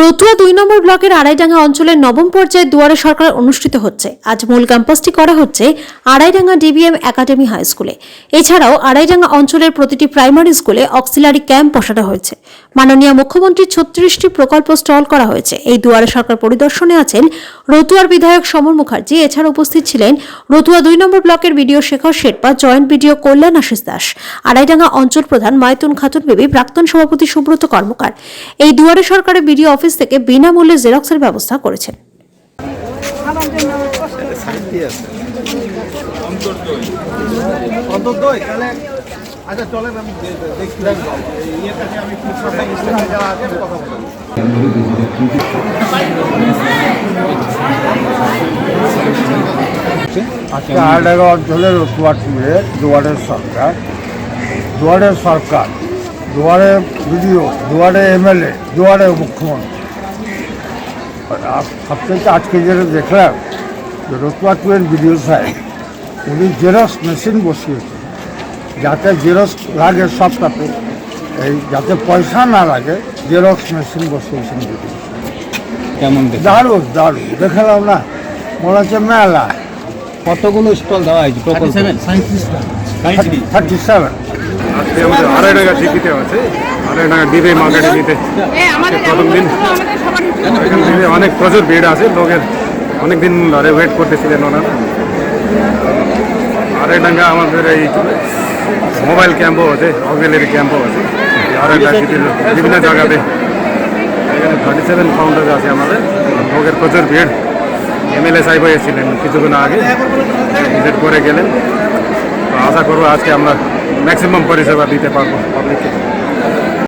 Bambi. Ratua দুই নম্বর ব্লকের আড়াইডাঙ্গা অঞ্চলের নবম পর্যায়ে দুয়ারে সরকার অনুষ্ঠিত হচ্ছে। আজ মূল ক্যাম্পাসটি করা হচ্ছে আড়াইডাঙ্গা ডিবিএম একাডেমি হাই স্কুলে। এছাড়াও আড়াইডাঙ্গা অঞ্চলের প্রতিটি প্রাইমারি স্কুলে অক্সিলারি ক্যাম্প বসানো হয়েছে। মাননীয় মুখ্যমন্ত্রীর ছত্রিশটি প্রকল্প স্টল করা হয়েছে। এই দুয়ারে সরকার পরিদর্শনে আছেন রতুয়ার বিধায়ক সমর মুখার্জি। এছাড়া উপস্থিত ছিলেন রতুয়া দুই নম্বর ব্লকের BDO Shekhar Sherpa joint BDO Kalyan Ashis Das, Araidanga অঞ্চল প্রধান মায়তুন খাতুন বেবি, প্রাক্তন সভাপতি সুব্রত কর্মকার। এই দুয়ারে সরকারের বিডিও অফিস থেকে বিনামূল্যে জেরক্সের ব্যবস্থা করেছেন। অঞ্চলের দুয়ারের সরকার দুয়ারের সরকার দুয়ারে বিডিও দুয়ারে এমএলএ দুয়ারে মুখ্যমন্ত্রী সবথেকে আজকে যেটা দেখলাম যে রতুয়া টুয়ের বিডিও সাহেব উনি জেরক্স মেশিন বসিয়েছে যাতে জেরক্স লাগে সবটাতে এই যাতে পয়সা না লাগে জেরক্স মেশিন বসিয়েছেন বিডিও কেমন দেখে দারুণ দারুণ। দেখালাম না মনে হচ্ছে মেলা। কতগুলো স্টল দেওয়া হয়েছে? থার্টি সেভেন আজকে আমাদের আড়াইডাঙ্গা টিকিটে আছে। আড়াইডাঙ্গা ডিবে মার্কেটে নিতে প্রথম দিন। এখান থেকে অনেক প্রচুর ভিড় আছে লোকের অনেক দিন ধরে ওয়েট করতেছিলেন ওনারা। আড়াইডাঙ্গা আমাদের এই মোবাইল ক্যাম্পও আছে অক্সিলারি ক্যাম্পও আছে। এই আড়াইডাঙ্গা টিকিট বিভিন্ন জায়গাতে। এখানে থার্টি সেভেন কাউন্টার আছে আমাদের। লোকের প্রচুর ভিড়। এমএলএ সাহেব হয়েছিলেন কিছুদিন আগে। ভিজিট করে গেলেন। আশা করব আজকে আমরা ম্যাক্সিমাম পরিষেবা দিতে পারব পাবলিককে